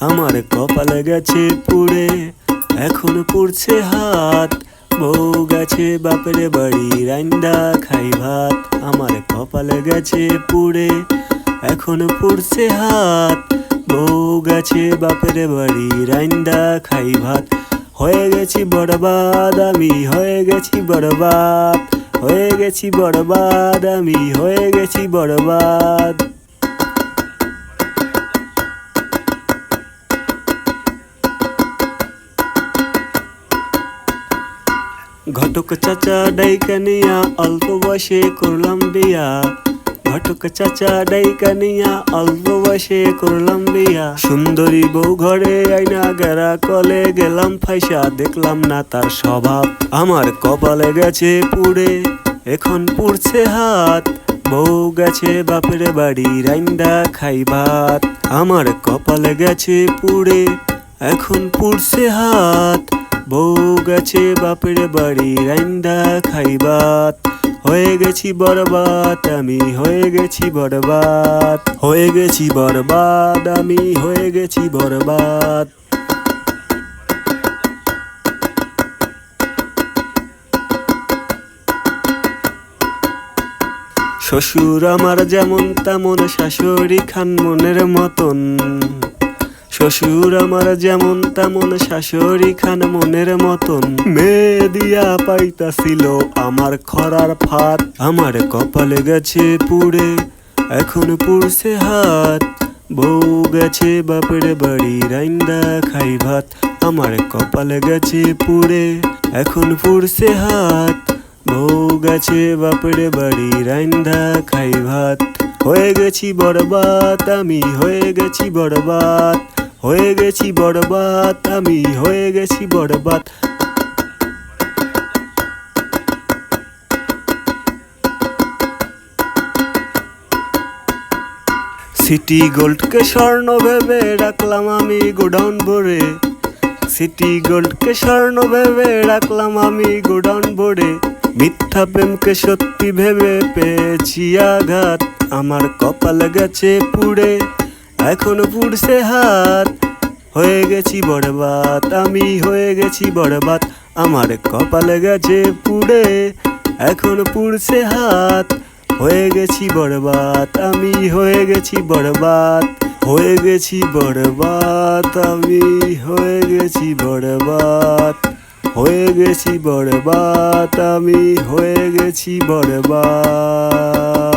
আমার কপালে গেছে পুড়ে, এখন পুড়ছে হাত। বউ গেছে বাপের বাড়ি রাইন্দা খাই ভাত। আমার কপালে গেছে পুড়ে, এখন পুড়ছে হাত। বউ গেছে বাপের বাড়ি রাইন্দা খাই ভাত। হয়ে গেছি বড়বাদ আমি হয়ে গেছি বড়বাদ হয়ে গেছি বড়বাদ আমি হয়ে গেছি বড়বাদ ঘটক চাচা ডাইকানিয়া অল্প বয়সে করলাম বিয়া। ঘটক চাচা ডাইকানিয়া অল্প বয়সে করলাম বিয়া। সুন্দরী বউ ঘরে আইনা গেরা কলে গেলাম ফাইসা। দেখলাম না তার স্বভাব, আমার কপালে গেছে পুড়ে। এখন পুড়ছে হাত, বউ গেছে বাপের বাড়ি রাইন্দা খাই ভাত। আমার কপালে গেছে পুড়ে, এখন পুড়ছে হাত। বউ গেছে বাপের বাড়ি, রাইন্দা খাইবাত। হয়ে গেছি বরবাদ, আমি হয়ে গেছি বরবাদ। হয়ে গেছি বরবাদ, আমি হয়ে গেছি বরবাদ। শ্বশুর আমার যেমন তেমন শাশুড়ি খান মনের মতন। শ্বশুর আমার যেমন তেমন, শাশুড়ি খান মনের মতন। মেয়ে দিয়া পাইতাছিল আমার খরার ফাত আমার কপালে গেছে পুড়ে, এখন পুড়ছে হাত। বউ গেছে বাপের বাড়ি রাইন্দা খাই ভাত। আমার কপালে গেছে পুড়ে, এখন পুড়ছে হাত। বউ গেছে বাপের বাড়ি রাইন্দা খাই ভাত। হয়ে গেছি বরবাদ, আমি হয়ে গেছি বরবাদ। হয়ে গেছি বরবাদ, আমি হয়ে গেছি বরবাদ। সিটি গোল্ডকে স্বর্ণ ভেবে রাখলাম আমি গোডাউন ভরে। সিটি গোল্ডকে স্বর্ণ ভেবে রাখলাম আমি গোডাউন ভরে। মিথ্যা প্রেমকে সত্যি ভেবে পেয়েছি আঘাত, আমার কপাল গেছে পুড়ে। এখনও পুড়ছে হাত। হয়ে গেছি বরবাদ, আমি হয়ে গেছি বরবাদ। আমার কপালে গেছে পুড়ে, এখন পুড়ছে হাত। হয়ে গেছি বরবাদ, আমি হয়ে গেছি বরবাদ। হয়ে গেছি বরবাদ, আমি হয়ে গেছি বরবাদ। হয়ে গেছি বড়বাত আমি হয়ে গেছি বড়বাত